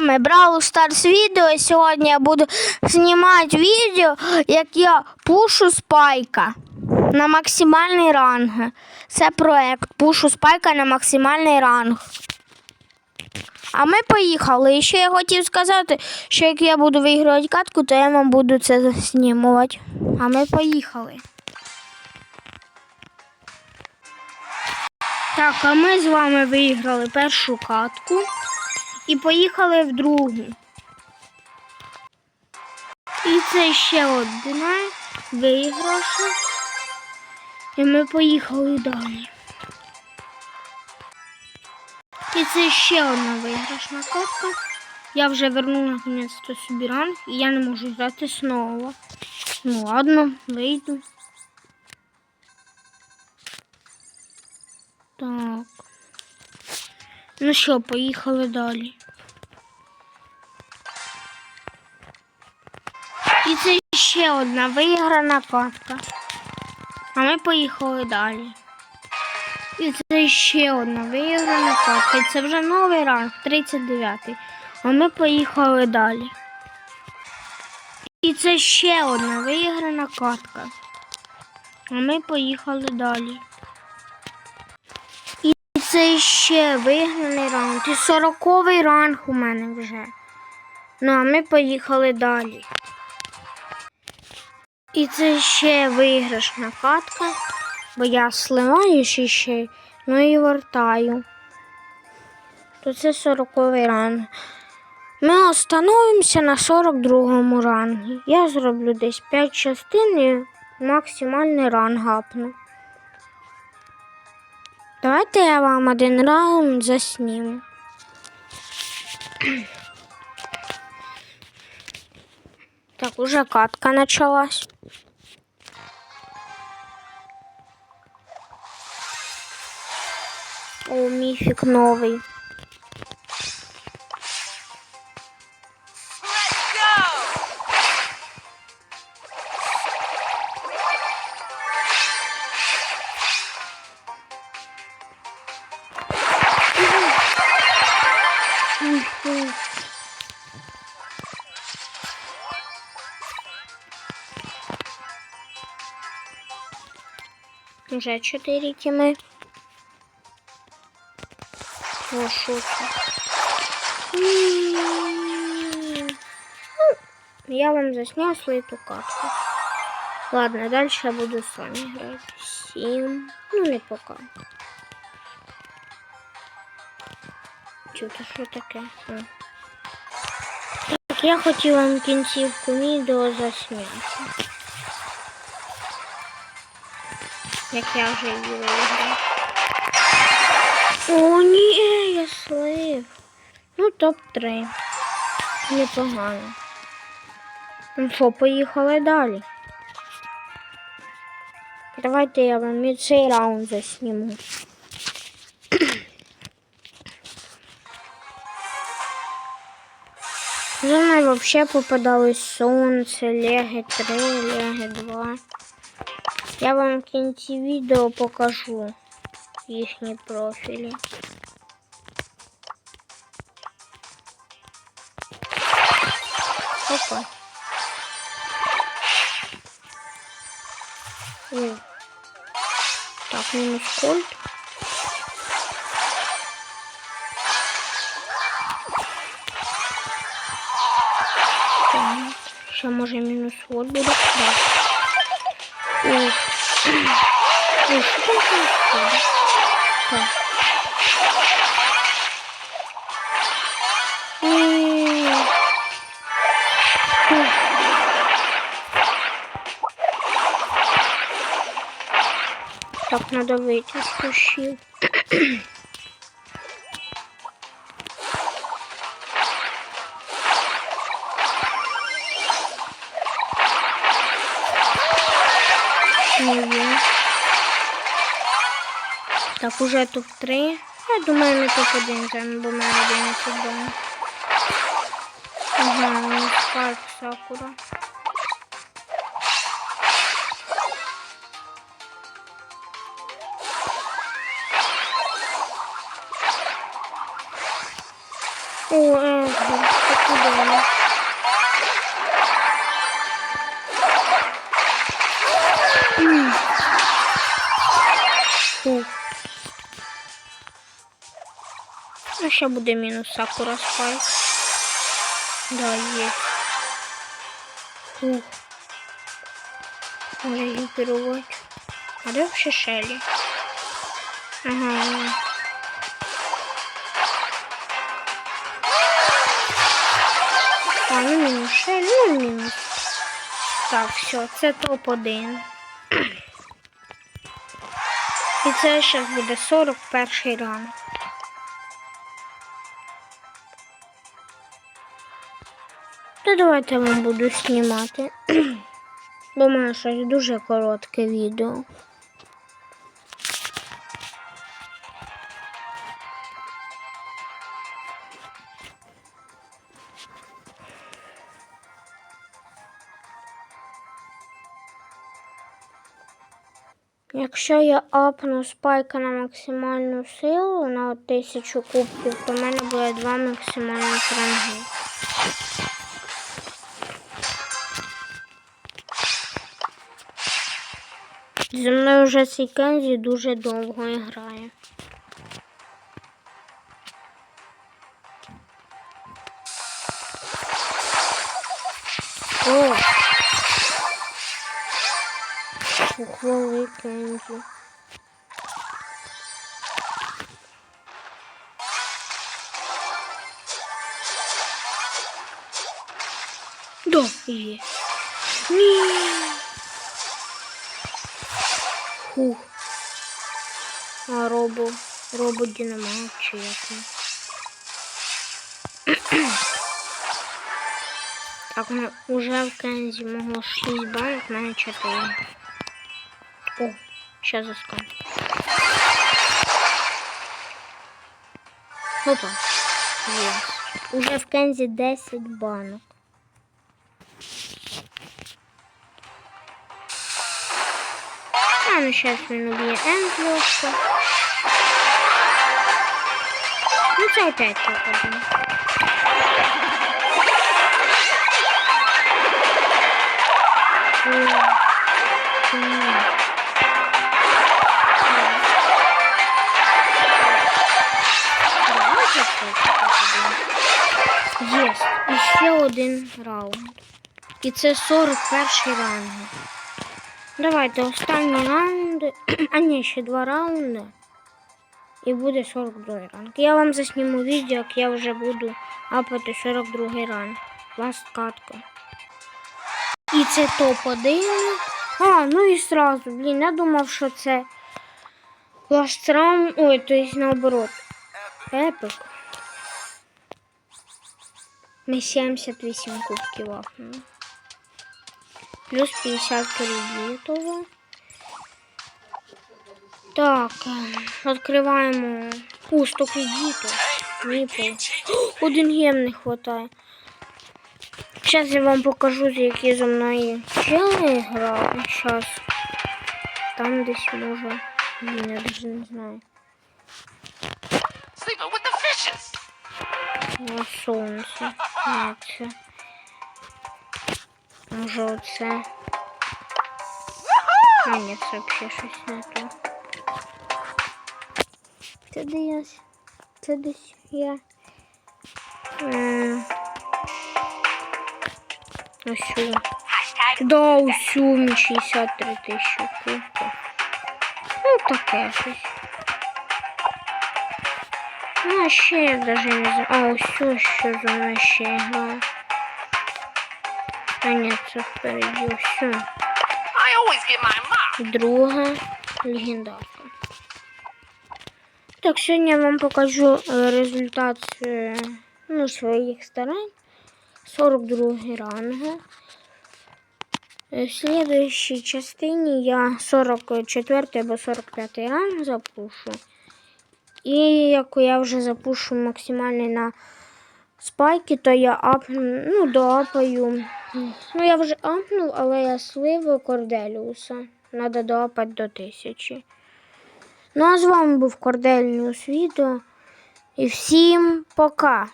вами Brawl Stars відео. Сьогодні я буду знімати відео, як я пушу спайка на максимальний ранг. Це проект пушу спайка на максимальний ранг. А ми поїхали. І ще я хотів сказати, що як я буду вигравати катку, то я вам буду це знімувати. А ми поїхали. Так, а ми з вами виграли першу катку і поїхали в другу. І це ще одна виграша. І ми поїхали далі. І це ще одна виграшна катка. Я вже верну наконець-то собі ранг, і я не можу грати знову. Ну ладно, вийду. Так. Ну що, поїхали далі. Ще одна виграна катка. А ми поїхали далі. І це ще одна виграна катка. І це вже новий ранг, 39-й. А ми поїхали далі. І це ще одна виграна катка. А ми поїхали далі. І це ще виграний ранг. І 40-й ранг у мене вже. Ну, а ми поїхали далі. І це ще виграшна катка, бо я сливаю ще, ну і вертаю. То це 40-й ранг. Ми остановимося на 42-му рангі. Я зроблю десь 5 частин і максимальний ранг гапну. Давайте я вам один раунд засніму. Так, уже катка началась. О, мифик новый. Уже чотири тіми. О, що Я вам заснял свою карту. Ладно, дальше я буду с вами играть. Сім. Ну, не пока. Чути, що таке? А. Так, я хотіла вам кінцівку відео засняти. Як я вже її виграв. О, ні, я слив. Ну, топ-3. Непогано. Ну що, поїхали далі. Давайте я вам і цей раунд засніму. За мною вообще попадалось сонце, леги 3, леги 2. Я вам в кінці відео покажу їхні профілі. Опа. Ой. Так, мінус кольт. Так, Ще може мінус вот буде. Да. Так. Надо выйти с кущей. Так, уже тут три. Я думаю, ми тут один займ, бо в мене 11 дома. Ага, парк Сакура. О, е, Ого, це Ну, ще буде мінус Сакура Спайк. Да, є. Фух. Може її керувати. А де ще Шелі? Ага. А, ну мінус Шелі, ну мінус. Так, все, це топ-1. І це зараз буде 41 ранг. То давайте я вам буду знімати. Бо мене щось дуже коротке відео. Якщо я апну спайка на максимальну силу на 1000 кубків, то в мене буде два максимальних ранги. Зі мною вже цей Кензі дуже довго грає. О! Похвали Кензі. Да, є. Ні. Фух. А робо, робо як він. Так, ну, уже в Кензі мого 6 банок, в мене 4. О, сейчас заскан. Опа. Есть. Уже в Кензі 10 банок. Ну сейчас він уб'є Ендлоса. Ну це опять один. Єс. І ще один раунд. І це 41 ранг. Давайте останні раунди. А ні, ще два раунди. І буде 42 ранг. Я вам засніму відео, як я вже буду апати 42 ранг. Ласт катка. І це топ-1. А, ну і сразу, блін, я думав, що це ласт раунд. Ой, то есть наоборот. Епик. Ми 78 кубків апнули. Плюс 50 кредитов. Так, е, відкриваємо пусто кредиту. Випав. Один гем не хватає. Зараз я вам покажу, які зі мною чели грали. Зараз. Там десь може. Блін, я навіть не знаю. Sleeping with the fishes. На сонце. Ні, це. Може оце. А, ні, це взагалі щось не то. Це десь. Це десь я. М, Ось. Да, усю мені 63 тисячі кубків. Ну, таке щось. Ну, ще я даже не знаю. А, що що за мною ще грає. А впереді все. My mom. Друга легендарка. Так, сьогодні я вам покажу е, результат ну, своїх старань. 42 ранги. Е, В слідуючій частині я 44 або 45 ранг запушу. І як я вже запушу максимальний на спайки, то я апну, ну, доапаю. Ну, я вже ампнув, але я слив Корделіуса. Надо доапати до тисячі. Ну, а з вами був Корделіус відео. І всім пока!